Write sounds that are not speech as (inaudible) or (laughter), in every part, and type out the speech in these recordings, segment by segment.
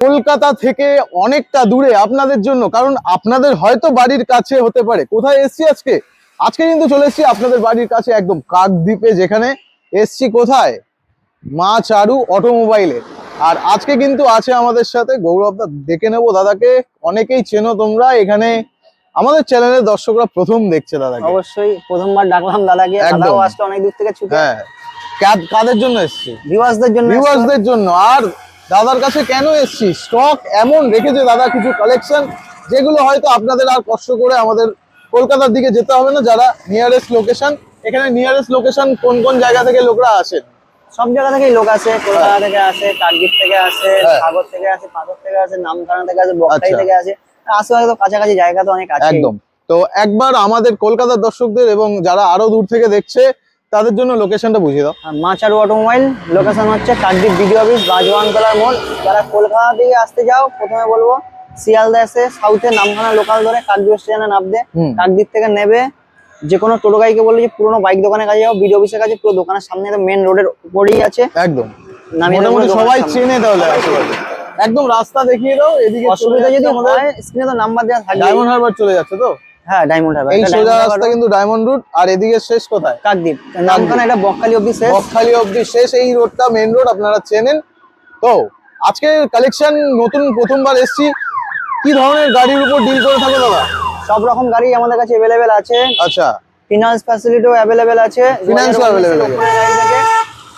কলকাতা থেকে অনেকটা দূরে আপনাদের জন্য কারণ আপনাদের হয়তো বাড়ির কাছে হতে পারে। কোথায় এসছি আজকে? আজকে কিন্তু চলে এসছি আপনাদের বাড়ির কাছে একদম কাকদ্বীপে যেখানে এসছি কোথায়? মা চারু অটোমোবাইলে। আর আজকে কিন্তু আছে আমাদের সাথে গৌরব দা দেখে নেব দাদাকে। অনেকেই চেনো তোমরা এখানে আমাদের চ্যানেলের দর্শকরা প্রথম দেখছে দাদাকে। অবশ্যই প্রথমবার ডাকলাম দাদাকে। একদম। দাদাও আসলে অনেক দূর থেকে ছুটে। হ্যাঁ। কাদ- কাদের জন্য এসছি? ভিউয়ার্সদের জন্য ভিউয়ার্সদের জন্য। আর দাদার কাছে কেন এসছি? স্টক এমন রেখেছে দাদা কিছু কালেকশন যেগুলো হয়তো আপনাদের আর কষ্ট করে আমাদের কলকাতার দিকে যেতে হবে না যারা নিয়ারেস্ট লোকেশন এখানে নিয়ারেস্ট লোকেশন কোন কোন জায়গা থেকে লোকরা আসেন সব জায়গা থেকেই লোক আসে কলকাতা থেকে আসে কাকদ্বীপ থেকে আসে হ্যাঁ। সাগর থেকে আসে পাথর থেকে আসে নামখানা থেকে আসে বকটাই আচ্ছা। থেকে আসে। আশেপাশে তো কাছাকাছি জায়গা তো অনেক আছে একদম। তো একবার আমাদের কলকাতার দর্শকদের এবং যারা আরও দূর থেকে দেখছে তাদের জন্য লোকেশনটা বুঝিয়ে দাও। মাচারু অটোমোবাইল লোকেশন হচ্ছে কাকদ্বীপ বিডিও অফিস বাজওয়ানতলার মোড় যারা কলকাতা থেকে আসতে যাও প্রথমে বলব শিয়ালদা এসে সাউথে নামখানা লোকাল ধরে কাকদ্বীপ স্টেশনে নামবে। কাকদ্বীপ থেকে নেবে যে কোনো টোটো গাড়িকে বললে যে পুরোনো বাইক দোকানে কাছে যাও বিডিও অফিসের কাছে পুরো দোকানের সামনে মেন রোডের উপরেই আছে। একদম। মোটামুটি সবাই চেনে তাহলে। একদম রাস্তা দেখিয়ে দাও এদিকে অসুবিধা যদি হয় স্ক্রিনে তো নাম্বার দেওয়া থাকবে ডায়মন্ড হারবার চলে যাচ্ছে তো? হ্যাঁ ডায়মন্ড হারবার এই সোজা রাস্তা কিন্তু ডায়মন্ড রুট আর এদিকে শেষ কোথায়? কাকদ্বীপ। নামখানা এটা বকখালি অব্দি শেষ। বকখালি অব্দি শেষ এই রোডটা মেন রোড আপনারা চেনেন। তো আজকে কালেকশন নতুন প্রথমবার এসছি। কি ধরনের গাড়ির উপর ডিল করে থাকো দাদা? সব রকম গাড়ি আমাদের কাছে আছে। আচ্ছা। ফিনান্স ফ্যাসিলিটিও আছে। Finance ও 2019 available আছে। উপরে গাড়ি থেকে।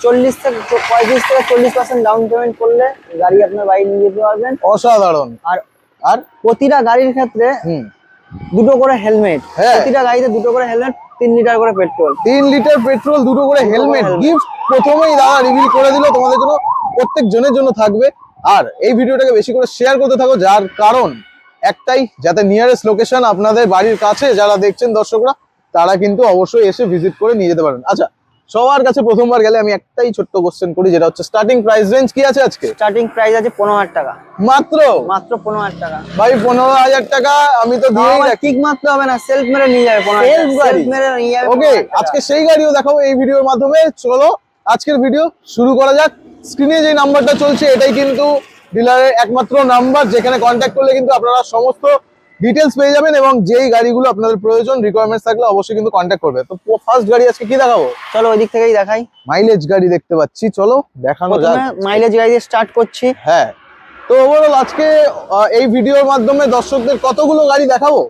চল্লিশ থেকে পঁয়ত্রিশ থেকে চল্লিশ পার্সেন্ট ডাউন পেমেন্ট করলে গাড়ি আপনার বাড়ি নিয়ে যেতে পারবেন। অসাধারণ। আর আর? প্রতিটা গাড়ির ক্ষেত্রে হুম। দুটো করে হেলমেট হ্যাঁ। প্রতিটা গাড়িতে দুটো করে হেলমেট তিন লিটার করে পেট্রোল তিন লিটার পেট্রোল দুটো করে হেলমেট। গিফট প্রথমেই দাদা রিভিল করে দিল তোমাদের জন্য প্রত্যেক জনের জন্য থাকবে। আর এই ভিডিওটাকে বেশি করে শেয়ার করতে থাকো যার কারণ একটাই যাতে নিয়ারেস্ট লোকেশন আপনাদের বাড়ির কাছে যারা দেখছেন দর্শকরা তারা কিন্তু অবশ্যই এসে ভিজিট করে নিয়ে যেতে পারেন। আচ্ছা সবার কাছে প্রথমবার গেলে আমি একটাই ছোট্ট কোশ্চেন করি যেটা হচ্ছে স্টার্টিং প্রাইস রেঞ্জ কি আছে আজকে? স্টার্টিং প্রাইস আছে পনেরো হাজার টাকা। মাত্র? মাত্র পনেরো হাজার টাকা। ভাই পনেরো হাজার টাকা আমি তো দিয়েই রাখি। কিক মারতে হবে না সেলফ মেরে নিয়ে যাবে Self গাড়ি? সেলফ মেরে নিয়ে যাবে ওকে আজকে সেই গাড়িও দেখাবো এই ভিডিওর মাধ্যমে। চলো আজকের ভিডিও শুরু করা যাক। স্ক্রিনে যে নাম্বারটা চলছে এটাই কিন্তু ডিলারের একমাত্র নাম্বার যেখানে কন্ট্যাক্ট করলে কিন্তু আপনারা সমস্ত ডিটেলস পেয়ে যাবেন এবং যেই গাড়িগুলো আপনাদের প্রয়োজন রিকোয়ারমেন্টস থাকলে অবশ্যই কিন্তু কন্ট্যাক্ট করবে। তো ফার্স্ট গাড়ি আজকে কি দেখাবো? চলো ওই দিক থেকেই দেখাই। মাইলেজ গাড়ি দেখতে পাচ্ছি। চলো দেখানো যাক। মাইলেজ গাড়ি দিয়ে স্টার্ট করছি। হ্যাঁ। তো ওভারঅল আজকে এই ভিডিওর মাধ্যমে দর্শকদের কতগুলো গাড়ি দেখাবো?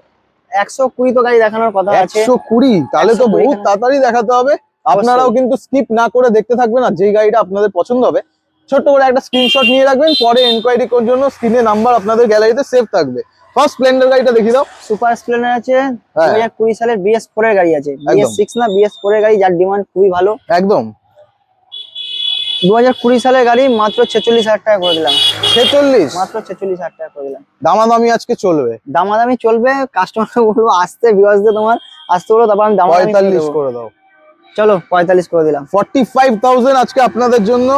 একশো কুড়ি তো গাড়ি দেখানোর কথা আছে। একশো কুড়ি? তাহলে তো বহুত তাড়াতাড়ি দেখাতে হবে। আপনারাও কিন্তু স্কিপ না করে দেখতে থাকবেন আর যেই গাড়িটা আপনাদের পছন্দ হবে। ছোট্ট করে একটা স্ক্রিনশট নিয়ে রাখবেন পরে এনকোয়ারি করার জন্য স্ক্রিনে নাম্বার আপনাদের গ্যালারিতে সেভ থাকবে। ফার্স্ট স্প্লেন্ডার গাড়িটা দেখিয়ে দাও। সুপার স্প্লেন্ডার আছে দু হ্যাঁ। হাজার কুড়ি সালের বিএস ফোর এর গাড়ি আছে। একদম। বিএস সিক্স না বিএস ফোর এর গাড়ি যার ডিমান্ড খুবই ভালো। একদম। দু হাজার কুড়ি সালের গাড়ি মাত্র ছেচল্লিশ হাজার টাকা করে দিলাম। ছেচল্লিশ? মাত্র ছেচল্লিশ হাজার টাকা করে দিলাম। দামাদামি আজকে চলবে। দামাদামি চলবে কাস্টমার বলব আসতে ভিউয়ার্সদের তোমার আসতে বলো তারপর আমি দামাদামি করে পঁয়তাল্লিশ দেবো। করে দাও। চলো পঁয়তাল্লিশ করে দিলাম। ফর্টি ফাইভ থাউজেন্ড আজকে আপনাদের জন্য।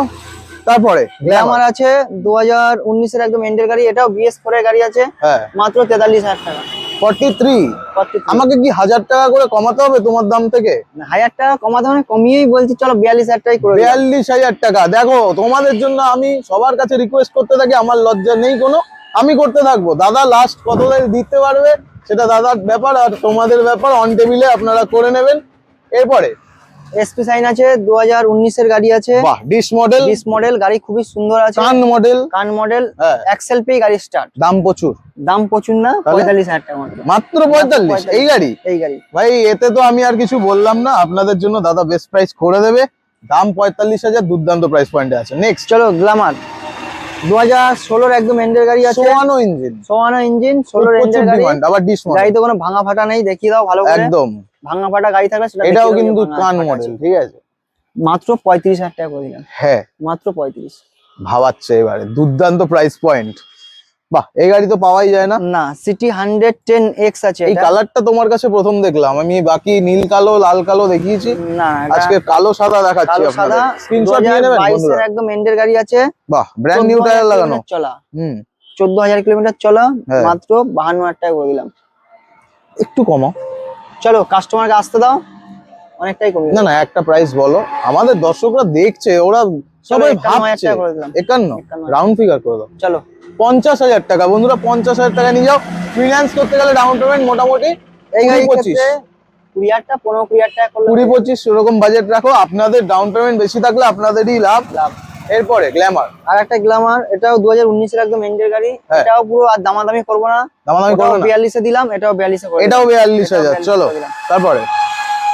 তারপরে গ্ল্যামার। আছে দু হাজার উনিশের একদম এন্ডের গাড়ি এটাও বিএস ফোর এর গাড়ি আছে হ্যাঁ। মাত্র তেতাল্লিশ হাজার টাকা। ফর্টি থ্রি 43 আমাকে কি হাজার টাকা করে কমাতে হবে তোমার দাম থেকে? হাজার টাকা কমাতে মানে কমিয়েই বলছি চলো বিয়াল্লিশ হাজার টাকাই করে। বিয়াল্লিশ হাজার টাকা। দেখো তোমাদের জন্য আমি সবার কাছে রিকোয়েস্ট করতে থাকি আমার লজ্জা নেই কোনো। আমি করতে থাকব। দাদা লাস্ট কত দিতে পারবে সেটা দাদার ব্যাপার আর তোমাদের ব্যাপার। অন টেবিলে আপনারা করে নেবেন। এরপরে এসপি সাইন আছে দু হাজার উনিশের গাড়ি আছে। ডিস মডেল ডিস মডেল গাড়ি খুবই সুন্দর আছে। কান মডেল কান মডেল এক্সেল পে গাড়ি স্টার্ট দাম প্রচুর। দাম প্রচুর না পঁয়তাল্লিশ হাজার টাকা মাত্র মাত্র পঁয়তাল্লিশ? এই গাড়ি? এই গাড়ি। ভাই এতে তো আমি আর কিছু বললাম না। আপনাদের জন্য দাদা বেস্ট প্রাইস করে দেবে। দাম পঁয়তাল্লিশ হাজার দুর্দান্ত প্রাইস পয়েন্টে আছে। নেক্সট চলো গ্লামার দু হাজার ষোলোর একদম এন্ডের গাড়ি আছে। সোয়ানো ইঞ্জিন সোয়ানো ইঞ্জিন ষোলোর এন্ডের গাড়ি। আবার ডিস গাড়িতে কোনো ভাঙা ফাটা নেই দেখিয়ে দাও ভালো করে। একদম। ভাঙা ফাটা গাড়ি থাকলে সেটা এটাও কিন্তু কান মডেল ঠিক আছে। মাত্র পঁয়ত্রিশ হাজার টাকা করে দিলাম। হ্যাঁ। মাত্র পঁয়ত্রিশ। ভাবাচ্ছে এবারে। দুর্দান্ত প্রাইস পয়েন্ট বাহ এই গাড়ি তো পাওয়াই যায় না। না সিটি হান্ড্রেড টেন এক্স আছে এই কালারটা তোমার কাছে প্রথম দেখলাম আমি বাকি নীল কালো লাল কালো দেখিয়েছি। না আজকে কালো সাদা দেখাচ্ছি সাদা স্ক্রিনশট নিয়ে নেবেন বন্ধুরা? একদম এন্ডের গাড়ি আছে। বাহ ব্র্যান্ড নিউ টায়ার লাগানো। চলা। হুম। চোদ্দ হাজার কিলোমিটার চলা হ্যাঁ। মাত্র বাহান্ন হাজার টাকা করে দিলাম। একটু কমাও। চলো কাস্টমারকে আসতে দাও। অনেকটাই কমে না না একটা প্রাইস বলো। আমাদের দর্শকরা দেখছে ওরা সবাই ভাবছে। টাকা করে দিলাম। একান্ন। একান্ন। রাউন্ড ফিগার করে দাও। চলো। পঞ্চাশ হাজার টাকা। বন্ধুরা পঞ্চাশ হাজার টাকা নিয়ে যাও। ফিনান্স করতে গেলে ডাউন পেমেন্ট মোটামুটি এই কুড়ি পঁচিশ। কুড়ি হাজার পনেরো কুড়ি হাজার টাকা কুড়ি পঁচিশ ওরকম বাজেট রাখো। আপনাদের ডাউন পেমেন্ট বেশি থাকলে আপনাদেরই লাভ। লাভ। এরপরে গ্ল্যামার আর একটা গ্লামার এটাও দু হাজার উনিশের একদম এন্ডের গাড়ি। হ্যাঁ। এটাও পুরো আর দামাদামি করব না। দামাদামি করবে বিয়াল্লিশে দিলাম এটাও বিয়াল্লিশে এটাও বিয়াল্লিশ হাজার। চলো তারপরে?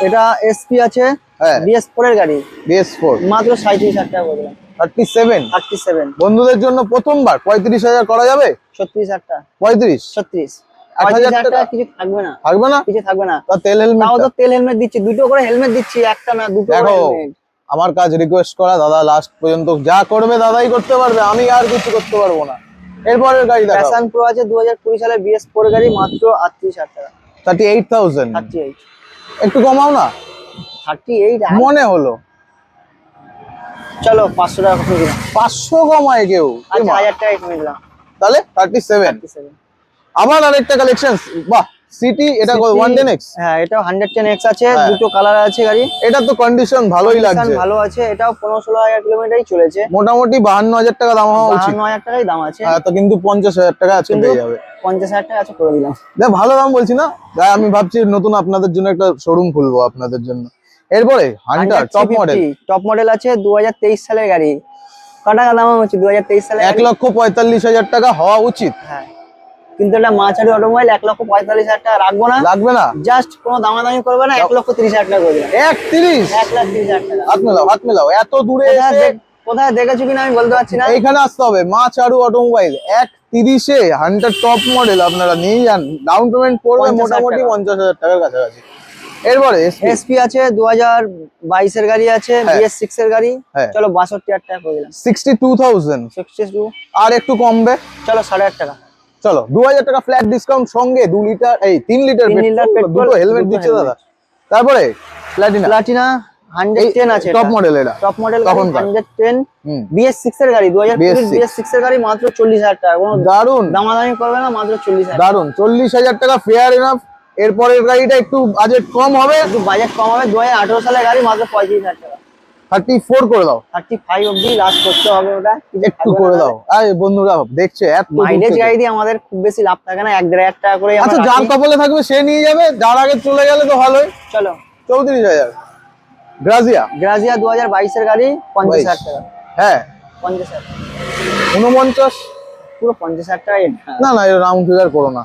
এটা এসপি আছে হ্যাঁ। বিএস ফোর এর গাড়ি। বিএস ফোর মাত্র সাঁত্রিশ হাজার টাকা করে দিলাম। Thirty seven? Thirty seven. বন্ধুদের জন্য প্রথমবার পঁয়ত্রিশ হাজার করা যাবে? ছত্রিশ পঁয়ত্রিশ? ছত্রিশ। এক হাজার টাকা? টাকা কিছু থাকবে না। থাকবে না? কিছু থাকবে না। তেল হেলমেট তাও তেল হেলমেট দিচ্ছি। দুটো করে হেলমেট দিচ্ছি একটা না দুটো করে আমার কাজ রিকোয়েস্ট করা দাদা লাস্ট পর্যন্ত যা করবে দাদাই করতে পারবে। আমি আর কিছু করতে পারব না। এরপরের গাড়ি দেখো প্যাশন প্রো আছে দু হাজার কুড়ি সালের বিএস গাড়ি মাত্র টাকা। একটু কমাও না। থার্টি এইট মনে হলো। চলো পাঁচশো টাকা কমিয়ে দিলাম। পাঁচশো কমায় কেউ। আচ্ছা হাজার টাকা কমিয়ে দিলাম। তাহলে থার্টি সেভেন আবার আরেকটা কালেকশন বাহ সিটি এটা ওয়ান টেন এক্স হ্যাঁ এটাও হান্ড্রেড টেন এক্স আছে হ্যাঁ। দুটো কালার আছে গাড়ি। এটা তো কন্ডিশন ভালোই লাগছে। ভালো আছে এটাও পনেরো ষোলো হাজার কিলোমিটারই চলেছে। মোটামুটি বাহান্ন হাজার টাকা দাম হওয়া উচিত। বাহান্ন হাজার টাকাই দাম আছে। হ্যাঁ, তো কিন্তু পঞ্চাশ হাজার টাকা আজকে পেয়ে যাবে। পঞ্চাশ হাজার টাকা আছে করে দিলাম। ভালো দাম বলছি না। আমি ভাবছি নতুন আপনাদের জন্য একটা শোরুম খুলবো আপনাদের জন্য। এরপরে Hunter top model top model আছে দু হাজার তেইশ সালের গাড়ি। ক টাকা দাম হচ্ছে দু হাজার তেইশ সালের এক লক্ষ পঁয়তাল্লিশ হাজার টাকা হওয়া উচিত। হ্যাঁ। কিন্তু এটা মাছারি অটোমোবাইল এক লক্ষ পঁয়তাল্লিশ হাজার টাকা রাখব না? লাগবে না? জাস্ট কোনো দামাদামি করবে না এক লক্ষ তিরিশ হাজার টাকা করে দিলাম। এক তিরিশ এক লাখ তিরিশ হাজার টাকা। হাত মেলাও হাত মেলাও। এত দূরে এসে কোথায় দেখেছ কিনা আমি বলতে পারছি না। এইখানে আসতে হবে। মা চারু অটোমোবাইল এক তিরিশে হান্টার টপ মডেল আপনারা নিয়ে যান। ডাউন পেমেন্ট পড়বে মোটামুটি। পঞ্চাশ হাজার টাকার কাছাকাছি। এরপরে এসপি আছে দু হাজার বাইশের গাড়ি আছে হ্যাঁ। বিএস সিক্স এর গাড়ি। হ্যাঁ। চলো বাষট্টি হাজার টাকা করে দিলাম। Sixty two thousand sixty two আর একটু কমবে? চলো সাড়ে আট টাকা। চলো দু হাজার টাকা ফ্ল্যাট ডিসকাউন্ট সঙ্গে দু লিটার এই তিন লিটার দুটো হেলমেট দিচ্ছে দাদা। তারপরে প্ল্যাটিনা প্লাটিনা হান্ড্রেড টেন আছে টপ মডেল এটা top model. Hundred ten BS six এর গাড়ি দু হাজার BS6 বিএস সিক্স এর গাড়ি মাত্র চল্লিশ হাজার টাকা। কোনো দারুণ দামাদামি করবে না মাত্র চল্লিশ হাজার দারুণ চল্লিশ হাজার টাকা ফেয়ার এনাফ এরপরের গাড়িটা একটু বাজেট কম হবে। একটু বাজেট কম হবে। দু হাজার আঠারো সালের গাড়ি মাত্র পঁয়ত্রিশ হাজার টাকা। থার্টি ফোর করে দাও। থার্টি ফাইভ অব্দি লাস্ট করতে হবে ওটা। একটু করে দাও। আরে বন্ধুরা দেখছে এত মাইলেজ গাড়ি দিয়ে আমাদের খুব বেশি লাভ থাকে না এক দেড় হাজার টাকা করে আচ্ছা যার কপালে থাকবে সে নিয়ে যাবে যার আগে চলে গেলে তো ভালোই। চলো। চৌত্রিশ হাজার। গ্রাজিয়া গ্রাজিয়া দু হাজার বাইশের গাড়ি পঞ্চাশ হাজার টাকা। হ্যাঁ। পঞ্চাশ হাজার। পুরো পঞ্চাশ হাজার টাকা না। না এটা রাউন্ড ফিগার করো না।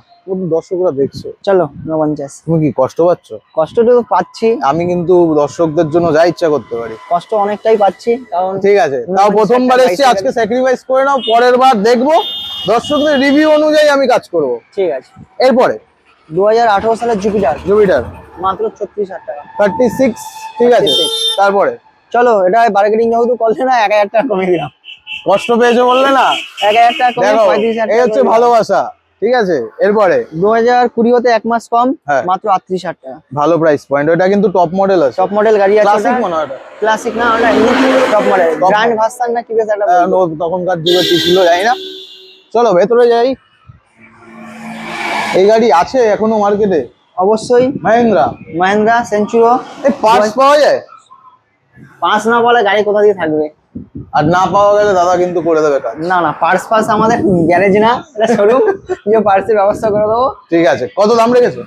দর্শকরা দেখছে। চলো উনপঞ্চাশ তুমি কি কষ্ট পাচ্ছ? কষ্ট তো পাচ্ছি। আমি কিন্তু দর্শকদের জন্য যা ইচ্ছা করতে পারি। কষ্ট অনেকটাই পাচ্ছি কারণ ঠিক আছে তাও প্রথমবার এসেছি আজকে স্যাক্রিফাইস করে নাও পরের বার দেখব। দর্শকদের রিভিউ অনুযায়ী আমি কাজ করব। ঠিক আছে। এরপরে? দু হাজার আঠারো সালের জুপিটার জুপিটার মাত্র ছত্রিশ হাজার টাকা। থার্টি সিক্স ঠিক আছে। তারপরে? চলো এটা বার্গেনিং যেহেতু করলে না এক হাজার টাকা কমিয়ে দিলাম। কষ্ট পেয়েছ বললে না? এক হাজার টাকা কমে পঁয়ত্রিশ হাজার এই হচ্ছে ভালোবাসা। ঠিক আছে? এরপরে দু হাজার কুড়ি হতে এক মাস কম হ্যাঁ। মাত্র আটত্রিশ হাজার টাকা। ভালো প্রাইস পয়েন্ট ওটা কিন্তু টপ মডেল আছে। টপ মডেল গাড়ি আছে ক্লাসিক মনে হয় না ওটা টপ মডেল গ্র্যান্ড ভার্সন না কি বেশ একটা। ও তখনকার যুগে কি ছিল জানি না। চলো ভেতরে যাই। এই গাড়ি আছে এখনও মার্কেটে অবশ্যই। মাহিন্দ্রা মাহিন্দ্রা সেঞ্চুরো এই পার্টস পাওয়া যায়? পাঁচ না বলে গাড়ি কোথা দিয়ে থাকবে? আর না পাওয়া গেলে দাদা কিন্তু করে দেবে কাজ। না না পার্স পার্স আমাদের গ্যারেজ না এটা শোরুম যে পার্সের ব্যবস্থা করে দেবো। ঠিক আছে কত দাম রেখেছো?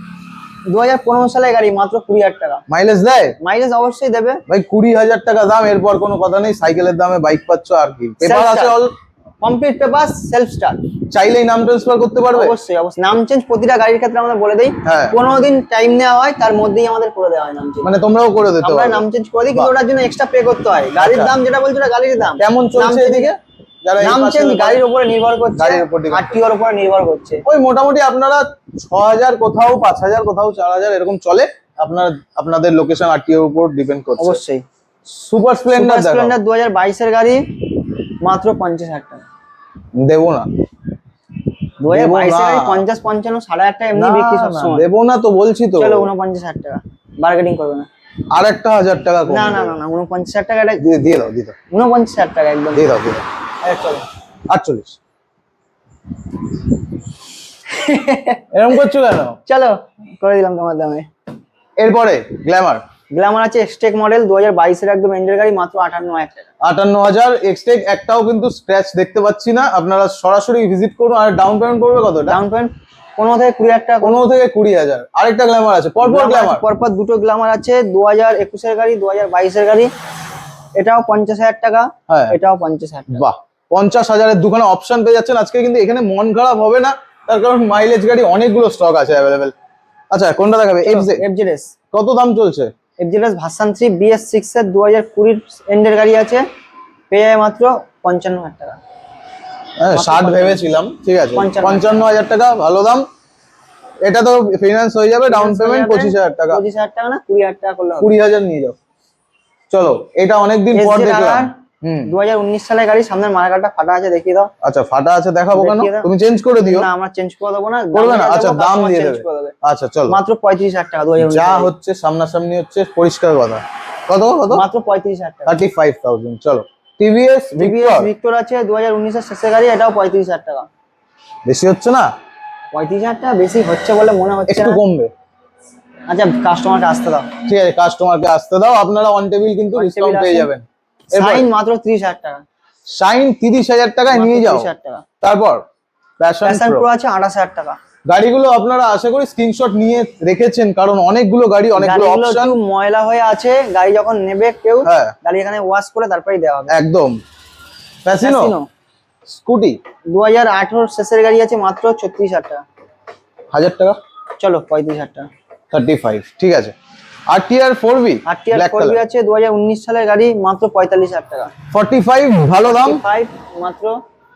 দু হাজার পনেরো সালে গাড়ি মাত্র কুড়ি হাজার টাকা। মাইলেজ দেয়? মাইলেজ অবশ্যই দেবে। ভাই কুড়ি হাজার টাকা দাম এরপর কোনো কথা নেই সাইকেলের দামে বাইক পাচ্ছ আর কি। পেপার আছে all complete paper self start চাইলেই নাম ট্রান্সফার করতে পারবে? অবশ্যই অবশ্যই। নাম চেঞ্জ প্রতিটা গাড়ির ক্ষেত্রে আমরা বলে দিই। পনেরো দিন টাইম নেওয়া হয় তার মধ্যেই আমাদের করে দেওয়া হয় নাম চেঞ্জ মানে তোমরাও করে দিতে আমরা নাম চেঞ্জ করে দিই কিন্তু ওটার জন্য এক্সট্রা পে করতে হয়। গাড়ির আচ্ছা। দাম যেটা বলছো ওটা গাড়ির দাম। কেমন চলছে এদিকে? নাম চেঞ্জ গাড়ির উপরে নির্ভর করছে গাড়ির উপর আরটিওর উপরে নির্ভর করছে। ওই মোটামুটি আপনারা ছ হাজার কোথাও পাঁচ হাজার কোথাও চার হাজার এরকম চলে। আপনার আপনাদের লোকেশন আরটিওর উপর ডিপেন্ড করছে। অবশ্যই। সুপার স্প্লেন্ডার স্প্লেন্ডার দু হাজার বাইশের গাড়ি মাত্র পঞ্চাশ হাজার টাকা। দেবো না। পঞ্চাশ পঞ্চান্ন সাড়ে আটটা এমনি বিক্রি সবসময় দেবো না তো বলছি তো। চলো উনপঞ্চাশ হাজার টাকা। করবে না। আর একটা হাজার টাকা না না না না উনপঞ্চাশ হাজার দিয়ে দিয়ে দাও দিয়ে দাও। উনপঞ্চাশ হাজার টাকা একদম। দিয়ে দাও দিয়ে দাও। চলো। আটচল্লিশ। এরকম করছ কেন? চলো করে দিলাম তোমার দামে। এরপরে গ্ল্যামার গ্ল্যামার আছে এক্সটেক মডেল দু হাজার বাইশের একদম এন্ডের গাড়ি মাত্র আটান্ন হাজার টাকা। আটান্ন হাজার এক্সটেক একটাও কিন্তু স্ক্র্যাচ দেখতে পাচ্ছি না। আপনারা সরাসরি ভিজিট করুন। আর ডাউন পেমেন্ট করবে কত ডাউন পেমেন্ট পনেরো থেকে কুড়ি হাজার টাকা। পনেরো থেকে কুড়ি হাজার। আরেকটা গ্ল্যামার আছে পরপর গ্ল্যামার পরপর দুটো গ্ল্যামার আছে দু হাজার একুশের গাড়ি দু হাজার বাইশের গাড়ি। এটাও পঞ্চাশ হাজার টাকা হ্যাঁ। এটাও পঞ্চাশ হাজার টাকা। বাহ পঞ্চাশ হাজারের দুখানে অপশন পেয়ে যাচ্ছেন। আজকে কিন্তু এখানে মন খারাপ হবে না। তার কারণ মাইলেজ গাড়ি অনেকগুলো স্টক আছে অ্যাভেলেবেল আচ্ছা কোনটা দেখাবে? এফজে এফজেডএস কত দাম চলছে? এফজেডএস ভাসান থ্রি বিএস সিক্স এর দু হাজার কুড়ির এন্ডের গাড়ি আছে। পেয়ে যায় মাত্র পঞ্চান্ন হাজার টাকা। হ্যাঁ ষাট ভেবেছিলাম ঠিক আছে। পঞ্চান্ন। হাজার টাকা ভালো দাম। এটা তো ফিনান্স হয়ে যাবে ডাউন পেমেন্ট পঁচিশ হাজার টাকা। পঁচিশ হাজার টাকা না কুড়ি হাজার টাকা করলে কুড়ি হাজার নিয়ে যাও। চলো এটা অনেকদিন পর দেখলাম। দু হাজার উনিশ সালের গাড়ি সামনের মার্কারটা ফাটা আছে দেখিয়ে দাও। আচ্ছা ফাটা আছে দেখাবো কেন? তুমি চেঞ্জ করে দিও। না আমরা চেঞ্জ করে দেবো না। করবে না? আচ্ছা দাম দিয়ে দেবে। আচ্ছা চলো। মাত্র পঁয়ত্রিশ হাজার টাকা দু হাজার যা হচ্ছে সামনাসামনি হচ্ছে পরিষ্কার কথা। কত কত? মাত্র পঁয়ত্রিশ হাজার টাকা। থার্টি ফাইভ থাউজেন্ড চলো টিভিএস টিভিএস ভিক্টর আছে দু হাজার উনিশের শেষের গাড়ি এটাও পঁয়ত্রিশ হাজার টাকা। বেশি হচ্ছে না? পঁয়ত্রিশ হাজার টাকা বেশি হচ্ছে বলে মনে হচ্ছে একটু কমবে। আচ্ছা কাস্টমারকে আসতে দাও। ঠিক আছে কাস্টমারকে আসতে দাও। আপনারা অন টেবিল কিন্তু ডিসকাউন্ট পেয়ে যাবেন। সাইন মাত্র ত্রিশ হাজার টাকা। শাইন হাজার টাকায় নিয়ে যাও। 30,000 টাকা। তারপর প্যাশন প্রো আছে আঠাশ হাজার টাকা। গাড়িগুলো আপনারা আশা করি স্ক্রিনশট নিয়ে রেখেছেন কারণ অনেকগুলো গাড়ি অনেকগুলো অপশন ময়লা হয়ে আছে গাড়ি যখন নেবে কেউ হ্যাঁ। গাড়ি এখানে ওয়াশ করে তারপরেই দেওয়া হবে। একদম। প্যাসিনো স্কুটি দু হাজার আঠেরোর শেষের গাড়ি আছে মাত্র ছত্রিশ হাজার টাকা। হাজার টাকা? চলো পঁয়ত্রিশ হাজার টাকা। থার্টি ফাইভ ঠিক আছে। R T R four V R T R black four colour আছে দু হাজার উনিশ সালের গাড়ি মাত্র পঁয়তাল্লিশ হাজার টাকা। ফর্টি ফাইভ ভালো দাম। ফাইভ মাত্র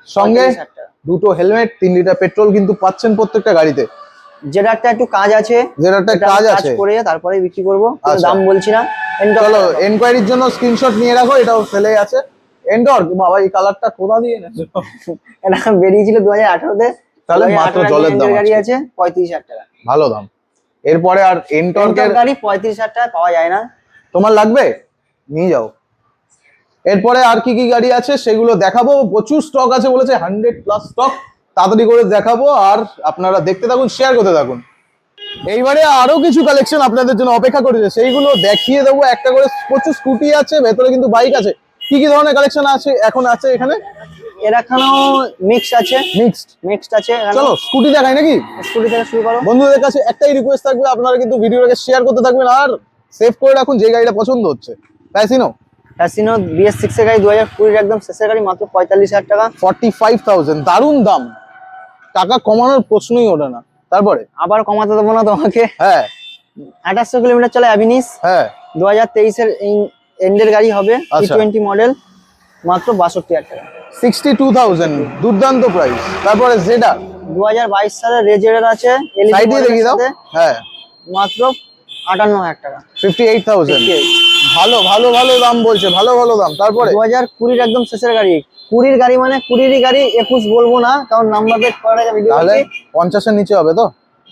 সঙ্গে 45,000 দুটো হেলমেট তিন লিটার পেট্রোল কিন্তু পাচ্ছেন প্রত্যেকটা গাড়িতে। যেটা একটা কাজ আছে। এটা কাজ আছে। করে তারপরে বিক্রি করব। আচ্ছা। দাম বলছি না। চলো এনকোয়ারির জন্য স্ক্রিনশট নিয়ে রাখো এটাও সেলে আছে। এন্ডর বাবা এই কালারটা কোথা দিয়ে এনেছো? এটা বেরিয়েছিল দু হাজার আঠারোতে। তাহলে মাত্র জলের দাম গাড়ি আছে। আছে পঁয়ত্রিশ হাজার টাকা। ভালো দাম। এরপরে আর এনটর্কের গাড়ি পঁয়ত্রিশ হাজার টাকা পাওয়া যায় না। তোমার লাগবে? নিয়ে যাও। এরপরে আর কি কি গাড়ি আছে সেগুলো দেখাবো। প্রচুর স্টক আছে বলেছে হান্ড্রেড প্লাস স্টক তাড়াতাড়ি করে দেখাবো আর আপনারা দেখতে থাকুন শেয়ার করতে থাকুন। এইবারে আরও কিছু কালেকশন আপনাদের জন্য অপেক্ষা করেছে। সেইগুলো দেখিয়ে দেবো। একটা করে প্রচুর স্কুটি আছে ভেতরে কিন্তু বাইক আছে। কি কি ধরনের কালেকশন আছে এখন আছে এখানে? এর এখানেও মিক্স আছে। মিক্সড মিক্সড আছে চলো স্কুটি দেখাই নাকি? স্কুটি থেকে শুরু করো। বন্ধুদের কাছে একটাই রিকোয়েস্ট থাকবে আপনারা কিন্তু ভিডিওটাকে শেয়ার করতে থাকবেন আর সেভ করে রাখুন যে গাড়িটা পছন্দ হচ্ছে। প্যাসিনো ফ্যাসিনো বিএস সিক্স এর গাড়ি দু হাজার কুড়ির একদম শেষের গাড়ি মাত্র পঁয়তাল্লিশ হাজার টাকা। ফর্টি ফাইভ থাউজেন্ড দারুণ দাম। টাকা কমানোর প্রশ্নই ওঠে না। তারপরে? আবার কমাতে দেবো না তোমাকে। হ্যাঁ। আঠাশশো কিলোমিটার চলে অ্যাভিনিস হ্যাঁ। দু হাজার তেইশের এন্ডের গাড়ি হবে টি আচ্ছা। টোয়েন্টি মডেল মাত্র বাষট্টি হাজার টাকা। সিক্সটি টু থাউজেন্ড দুর্দান্ত প্রাইস তারপরে জেডা দু হাজার বাইশ সালের রেজের আছে সাইডে দাও। হ্যাঁ। মাত্র আটান্ন হাজার টাকা। ফিফটি এইট থাউজেন্ড ভালো ভালো ভালো দাম বলছে ভালো ভালো দাম। তারপরে? দু হাজার কুড়ির একদম শেষের গাড়ি। কুড়ির গাড়ি মানে কুড়িরই গাড়ি একুশ বলব না কারণ নাম্বার প্লেট করা ভিডিও তাহলে পঞ্চাশের নিচে হবে তো?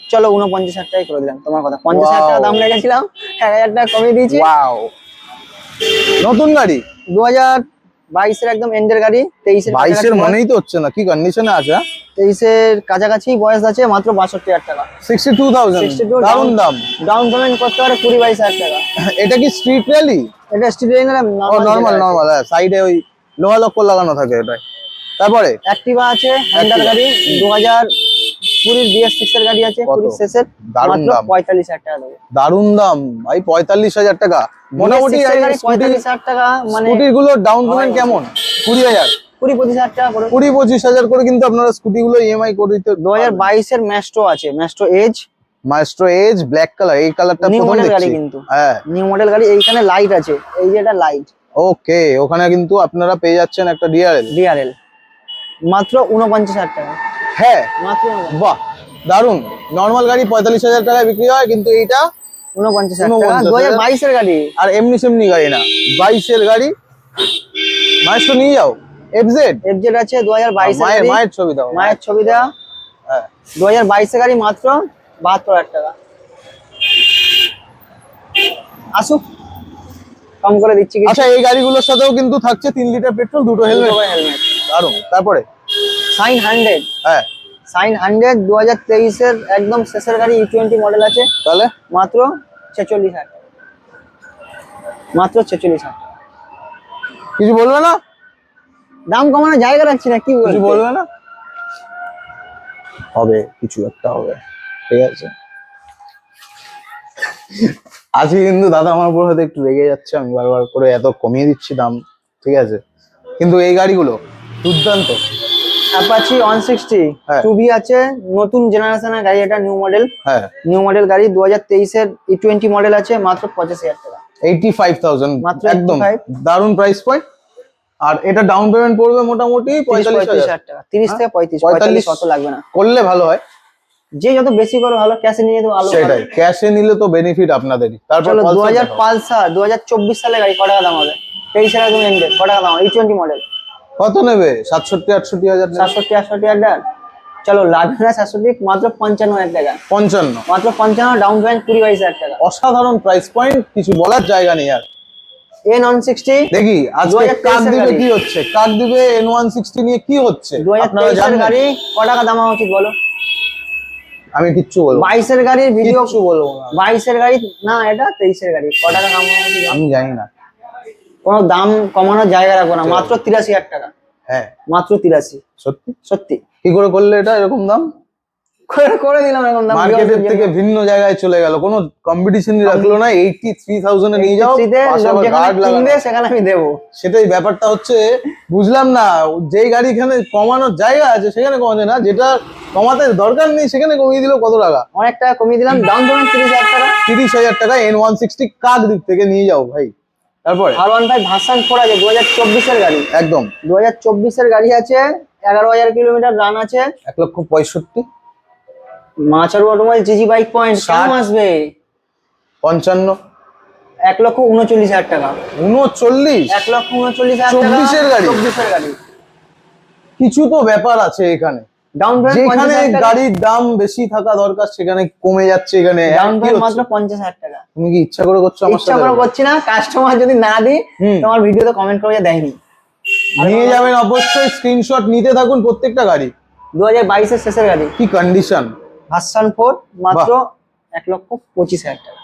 চলো উনপঞ্চাশ হাজার টাকাই করে দিলাম তোমার কথা। পঞ্চাশ হাজার টাকা দাম রেখেছিলাম এক হাজার টাকা কমিয়ে দিয়েছি। নতুন গাড়ি? দু হাজার বাইশের একদম এন্ডের গাড়ি তেইশের বাইশের মনেই তো হচ্ছে না কি কন্ডিশনে আছে? তেইশের কাছাকাছি বয়স আছে মাত্র বাষট্টি হাজার টাকা। সিক্সটি টু থাউজেন্ড 62 দারুণ দাম। ডাউন পেমেন্ট করতে পারে কুড়ি বাইশ হাজার টাকা। (laughs) এটা কি স্ট্রিট র্যালি এটা স্টিল ও নর্মাল নর্মাল হ্যাঁ সাইডে ওই লোহা লক্কর লাগানো থাকে এটাই তারপরে? অ্যাক্টিভা আছে হ্যান্ডার গাড়ি দু হাজার বিএস সিক্স এর গাড়ি আছে? কুড়ির শেষের দারুণ মাত্র দাম। পঁয়তাল্লিশ হাজার টাকা দারুণ দাম ভাই পঁয়তাল্লিশ হাজার টাকা। মোটামুটি BS6 এর গাড়ি পঁয়তাল্লিশ হাজার টাকা মানে ডাউন পেমেন্ট কেমন? কুড়ি হাজার। কুড়ি পঁচিশ হাজার টাকা করে। কুড়ি পঁচিশ হাজার করে কিন্তু আপনারা স্কুটি গুলো ইএমআই করে দিতে দু হাজার বাইশের ম্যাস্ট্রো আছে Maestro Edge Maestro Edge black colour এই কালারটা নিউ মডেল গাড়ি কিন্তু। হ্যাঁ। নিউ মডেল গাড়ি এইখানে লাইট আছে এই যে এটা লাইট ওকে ওখানে কিন্তু আপনারা পেয়ে যাচ্ছেন একটা ডিআরএল ডিআরএল মাত্র উনপঞ্চাশ হাজার টাকা। হ্যাঁ। মাত্র বাহ দারুণ নর্মাল গাড়ি পঁয়তাল্লিশ হাজার টাকায় বিক্রি হয় কিন্তু এইটা উনপঞ্চাশ দু হাজার। বাইশের গাড়ি। আর এমনি সেমনি গাড়ি না বাইশের গাড়ি। নিয়ে যাও এফজেড এফজেড আছে দু হাজার বাইশের মায়ের ছবি দাও মায়ের ছবি দেওয়া হ্যাঁ। দু হাজার গাড়ি মাত্র বাহাত্তর হাজার টাকা। আসুক কম করে দিচ্ছি আচ্ছা এই গাড়িগুলোর সাথেও কিন্তু থাকছে তিন লিটার পেট্রোল দুটো হেলমেট হেলমেট দারুণ তারপরে? সাইন হান্ড্রেড হ্যাঁ। সাইন হান্ড্রেড দু হাজার তেইশের একদম শেষের গাড়ি ই টোয়েন্টি মডেল আছে। তাহলে? মাত্র ছেচল্লিশ হাজার। মাত্র ছেচল্লিশ হাজার। কিছু বলবে না? দাম কমানো জায়গা রাখছি না কি কিছু বলবে না? হবে কিছু একটা হবে। ঠিক আছে। আজকে কিন্তু দাদা আমার উপর হয়তো একটু রেগে যাচ্ছে আমি বারবার করে এত কমিয়ে দিচ্ছি দাম ঠিক আছে? কিন্তু এই গাড়িগুলো দুর্দান্ত। অ্যাপাচি ওয়ান সিক্সটি হ্যাঁ। টু বি আছে নতুন জেনারেশনের গাড়ি এটা নিউ মডেল হ্যাঁ। নিউ মডেল গাড়ি দু হাজার তেইশের ই টোয়েন্টি মডেল আছে মাত্র পঁচাশি হাজার টাকা। এইটি ফাইভ থাউজেন্ড মাত্র একদম। 85 দারুণ প্রাইস পয়েন্ট আর এটা ডাউন পেমেন্ট পড়বে মোটামুটি তিরিশ পঁয়তাল্লিশ পঁয়ত্রিশ হাজার হাজার টাকা। তিরিশ থেকে পঁয়ত্রিশ পঁয়তাল্লিশ পঁয়তাল্লিশ অত লাগবে না। করলে ভালো হয়। যে যত বেশি করে ভালো ক্যাশে নিয়ে যেতে ভালো সেটাই। ক্যাশে নিলে তো বেনিফিট আপনাদেরই। তারপর চলো দু Pulsar হাজার দেখাও। পালসার দু হাজার চব্বিশ সালে গাড়ি ক টাকা দাম হবে? তেইশ হাজার তুমি এন্ডেড ক টাকা দাম ই টোয়েন্টি মডেল কত নেবে? সাতষট্টি আটষট্টি হাজার? সাতষট্টি আটষট্টি হাজার। চলো লাভেনা সাতষট্টি মাত্র পঞ্চান্ন হাজার টাকা। পঞ্চান্ন। মাত্র পঞ্চান্ন ডাউন পেমেন্ট কুড়ি বাইশ হাজার টাকা। অসাধারণ প্রাইস পয়েন্ট কিছু বলার জায়গা নেই আর। এ নন সিক্সটি দেখি আজকে 2023 কাক দিবে কি হচ্ছে? কাক দিবে এন ওয়ান সিক্সটি নিয়ে কি হচ্ছে? দু হাজার গাড়ি ক টাকা দাম হওয়া উচিত বলো? আমি কিচ্ছু বলব বাইশের গাড়ির ভিডিও বলব না। বাইশের গাড়ি না এটা তেইশের গাড়ি ক টাকা দাম আমি জানি না। কোনো দাম কমানোর জায়গা রাখব না মাত্র তিরাশি হাজার টাকা। হ্যাঁ। মাত্র তিরাশি। সত্যি? সত্যি। কি করে করলে এটা এরকম দাম? করে করে দিলাম এরকম দাম মার্কেটের থেকে ভিন্ন জায়গায় চলে গেল। কোনো কম্পিটিশনই রাখল না এইটি থ্রি থাউজেন্ড নিয়ে যাও সেখানে আমি দেবো। সেটাই ব্যাপারটা হচ্ছে বুঝলাম না যেই গাড়ি এখানে কমানোর জায়গা আছে সেখানে কমাচ্ছে না যেটা কমাতে দরকার নেই সেখানে কমিয়ে দিল কত টাকা? অনেক টাকা কমিয়ে দিলাম ডাউন পেমেন্ট তিরিশ হাজার টাকা। তিরিশ হাজার টাকা এন ওয়ান সিক্সটি কাক দিক থেকে নিয়ে যাও ভাই? তারপরে? R one five version four আছে দু হাজার চব্বিশের গাড়ি। একদম। দু হাজার চব্বিশের গাড়ি আছে এগারো হাজার কিলোমিটার রান আছে। এক লক্ষ পঁয়ষট্টি। Macharu automobile GG bike point. কেমন আসবে? পঞ্চান্ন। এক লক্ষ উনচল্লিশ হাজার টাকা। উনচল্লিশ? এক লক্ষ উনচল্লিশ হাজার চব্বিশের গাড়ি? চব্বিশের গাড়ি। কিছু তো ব্যাপার আছে এখানে। ডাউন যেখানে গাড়ির দাম বেশি থাকা দরকার সেখানে কমে যাচ্ছে এখানে ডাউন পেমেন্ট মাত্র পঞ্চাশ হাজার টাকা। তুমি কি ইচ্ছা করে করছ আমার ইচ্ছা করে করছি না। কাস্টমার যদি না দিই। তোমার ভিডিওতে কমেন্ট করে দেয়নি। নিয়ে যাবেন অবশ্যই স্ক্রিনশট নিতে থাকুন প্রত্যেকটা গাড়ি। দু হাজার বাইশের শেষের গাড়ি। কি কন্ডিশন ভার্সান ফোর মাত্র এক লক্ষ পঁচিশ হাজার টাকা।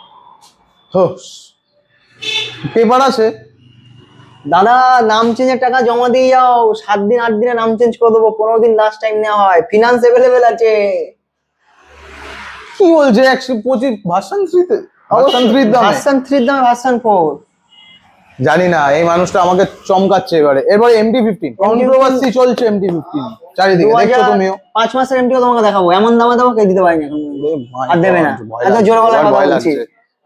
পেপার আছে। দাদা নাম চেঞ্জের টাকা জমা দিয়ে যাও। সাত দিন আট দিনে নাম চেঞ্জ করে দেবো। পনেরো দিন লাস্ট টাইম নেওয়া হয়। ফিনান্স অ্যাভেলেবেল আছে। কি বলছে? একশো পঁচিশ ভার্সন থ্রিতে? ভার্সন থ্রির দামে? ভার্সান থ্রির দামে ভার্সান ফোর জানি না এই মানুষটা আমাকে চমকাচ্ছে এবারে। এবারে এমটি ফিফটিন কন্ট্রোভার্সি চলছে এমটি ফিফটিন চারিদিকে দেখছ তুমিও? পাঁচ মাসের এমটিও তোমাকে দেখাবো। এমন দামে তোমাকে দিতে পারিনি এখন। আর দেবে না। এত জোরে গলায় কথা বলছি।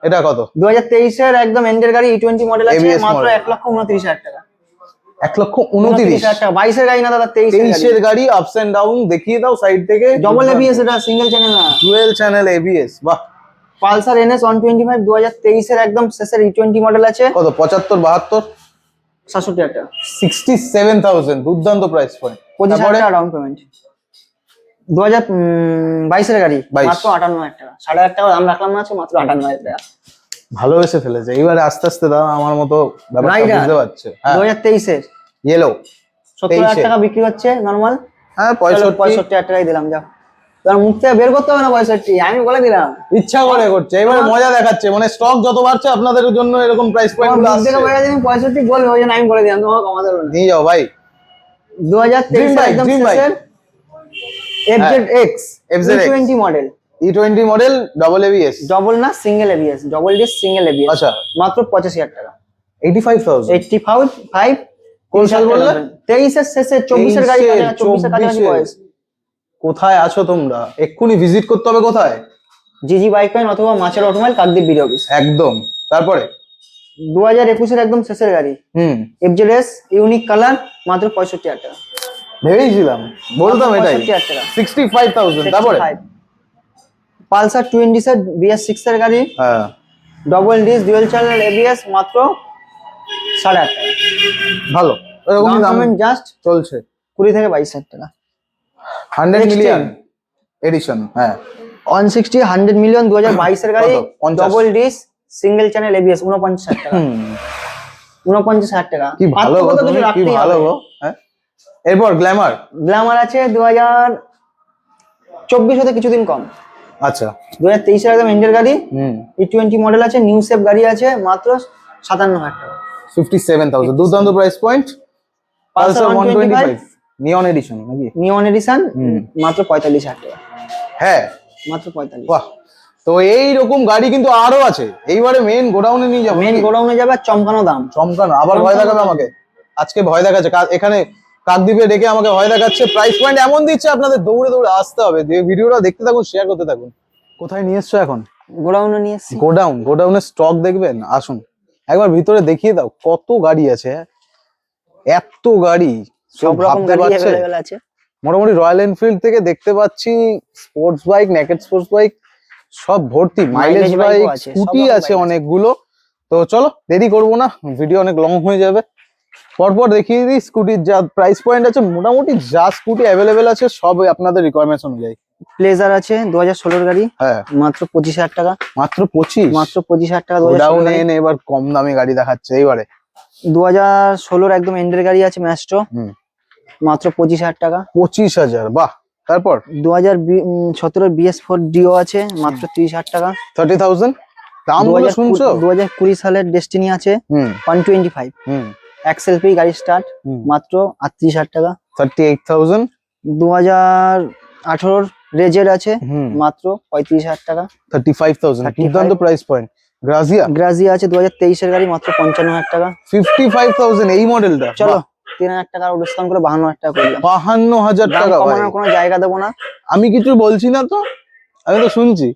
এটা কত? দু হাজার তেইশের একদম এন্ডের গাড়ি ই টোয়েন্টি মডেল আছে মাত্র model। এক লক্ষ উনত্রিশ হাজার টাকা। এক লক্ষ উনত্রিশ হাজার টাকা। বাইশের গাড়ি না দাদা তেইশের তেইশের গাড়ি। আপস এন্ড ডাউন দেখিয়ে দাও সাইড থেকে। ডবল এবিএস এটা সিঙ্গেল চ্যানেল না। ডুয়েল চ্যানেল এবিএস বাহ। Pulsar NS one twenty five দু হাজার তেইশের একদম শেষের ই টোয়েন্টি মডেল আছে। কত? পঁচাত্তর বাহাত্তর? সাতষট্টি হাজার টাকা। সিক্সটি সেভেন থাউজেন্ড দুর্দান্ত প্রাইস পয়েন্ট পঁচিশ হাজার টাকা ডাউন পেমেন্ট দু হাজার বাইশের গাড়ি 22 মাত্র আটান্ন হাজার টাকা। সাড়ে হাজার টাকা দাম রাখলাম না আছে মাত্র আটান্ন হাজার টাকা। ভালোবেসে ফেলেছে। এবারে আস্তে আস্তে দাদা আমার মতো। বুঝতে পারছে। হ্যাঁ। দু হাজার তেইশের। ইয়েলো সত্তর হাজার টাকা বিক্রি হচ্ছে নর্মাল হ্যাঁ পঁয়ষট্টি। পঁয়ষট্টি হাজার টাকাই দিলাম যাও। তোমার মুখ থেকে বের করতে হবে না পঁয়ষট্টি? আমি বলে দিলাম। ইচ্ছা করে করছে। এবারে মজা দেখাচ্ছে। মানে স্টক যত বাড়ছে আপনাদের জন্য এরকম প্রাইস পয়েন্ট মুখ আসছে। তুমি পঁয়ষট্টি বলবে ওই জন্য আমি বলে দিলাম তোমাকে কমাতে পারব নিয়ে যাও ভাই। দু হাজার তেইশ একদম FZX twenty model E twenty model double ABS double না single ABS double disc single ABS আচ্ছা। মাত্র পঁচাশি হাজার টাকা। Eighty five thousand eighty five five কোন সাল বললে? তেইশের শেষে চব্বিশের গাড়ি তেইশের, চব্বিশের কাছাকাছি বয়স। কোথায় আছো তোমরা? এক্ষুনি ভিজিট করতে হবে কোথায়? জিজি বাইক পয়েন্ট অথবা মাছের অটোমাইল কাকদ্বীপ বিডি অফিস একদম। তারপরে? দু হাজার একুশের একদম শেষের গাড়ি। হুম। এফজেড এস ইউনিক কালার মাত্র পঁয়ষট্টি হাজার টাকা। ভেবেছিলাম। বলতাম এটাই। সিক্সটি ফাইভ থাউজেন্ড তারপরে? Pulsar twenty set BS six এর গাড়ি। হ্যাঁ। Double disc dual channel ABS মাত্র সাড়ে আট টাকা ভালো। এরকম দাম জাস্ট চলছে। কুড়ি থেকে বাইশ হাজার টাকা। হান্ড্রেড মিলিয়ন এডিশন হ্যাঁ। ওয়ান সিক্সটি হান্ড্রেড মিলিয়ন দু হাজার বাইশের গাড়ি? Double disc single channel ABS উনপঞ্চাশ হাজার টাকা। উনপঞ্চাশ হাজার টাকা। কি ভালো কি ভালো হ্যাঁ? এরপর গ্ল্যামার গ্ল্যামার আছে দু হাজার চব্বিশ হতে কিছুদিন কম। আচ্ছা। দু হাজার তেইশের একদম ইন্ডিয়ার গাড়ি ই টোয়েন্টি মডেল আছে নিউ সেফ গাড়ি আছে মাত্র সাতান্ন হাজার টাকা। ফিফটি সেভেন থাউজেন্ড দুর্দান্ত price point Pulsar one twenty five neon edition নাকি? নিয়ন এডিশন মাত্র পঁয়তাল্লিশ হাজার টাকা। হ্যাঁ। মাত্র পঁয়তাল্লিশ। বাহ। তো এই রকম গাড়ি কিন্তু আরও আছে। এইবারে মেন গোডাউনে নিয়ে যাব মেন গোডাউনে যাবে চমকানো দাম। চমকানো। আবার ভয় দেখাবে আমাকে। আজকে ভয় দেখাচ্ছে। এখানে কাকদ্বীপে ডেকে আমাকে ভয় দেখাচ্ছে। প্রাইস পয়েন্ট এমন দিচ্ছে আপনাদের দৌড়ে দৌড়ে আসতে হবে। ভিডিওটা দেখতে থাকুন শেয়ার করতে থাকুন। কোথায় নিয়ে এসছো এখন? গোডাউনে নিয়ে এসছি। গোডাউন গোডাউনের স্টক দেখবেন? আসুন একবার ভিতরে দেখিয়ে দাও কত গাড়ি আছে? এত গাড়ি সব রকম ভাবতে পারছে? আছে। মোটামুটি রয়্যাল এনফিল্ড থেকে দেখতে পাচ্ছি sports bike naked sports bike সব ভর্তি। মাইলেজ বাইক স্কুটি আছে। অনেকগুলো। তো চলো দেরি করব না ভিডিও অনেক লং হয়ে যাবে। পরপর দেখিয়ে দিই স্কুটির যা প্রাইস পয়েন্ট আছে মোটামুটি যা স্কুটি অ্যাভেলেবেল আছে সব আপনাদের রিকোয়ারমেন্টস অনুযায়ী। প্লেজার আছে দু হাজার ষোলোর গাড়ি হ্যাঁ। মাত্র পঁচিশ হাজার টাকা। মাত্র পঁচিশ? মাত্র পঁচিশ হাজার টাকা গোডাউনে এনে এবার কম দামে গাড়ি দেখাচ্ছে এইবারে। দু হাজার ষোলোর একদম এন্ডের গাড়ি আছে ম্যাস্ট্রো হুম। মাত্র পঁচিশ হাজার টাকা। পঁচিশ হাজার বাহ! তারপর? দু হাজার সতেরো বিএস ফোর ডিও আছে মাত্র তিরিশ হাজার টাকা। থার্টি থাউজেন্ড শুনছো? দু হাজার কুড়ি সালের ডেস্টিনি আছে হুম। ওয়ান টোয়েন্টি ফাইভ হুম। এক্সেল পি গাড়ি স্টার্ট মাত্র আটত্রিশ হাজার টাকা। থার্টি এইট থাউজেন্ড দু হাজার আঠারোর রেজের আছে মাত্র পঁয়ত্রিশ হাজার টাকা। থার্টি ফাইভ থাউজেন্ড 35 দুর্দান্ত প্রাইস পয়েন্ট গ্রাজিয়া গ্রাজিয়া আছে দু হাজার তেইশের গাড়ি মাত্র পঞ্চান্ন হাজার টাকা। ফিফটি ফাইভ থাউজেন্ড এই মডেলটা চলো তিন হাজার টাকা ডিসকাউন্ট করে বাহান্ন হাজার টাকা করলাম বাহান্ন হাজার টাকা কমানোর কোনো জায়গা দেবো না। আমি কিছু বলছি না তো? আমি তো শুনছি।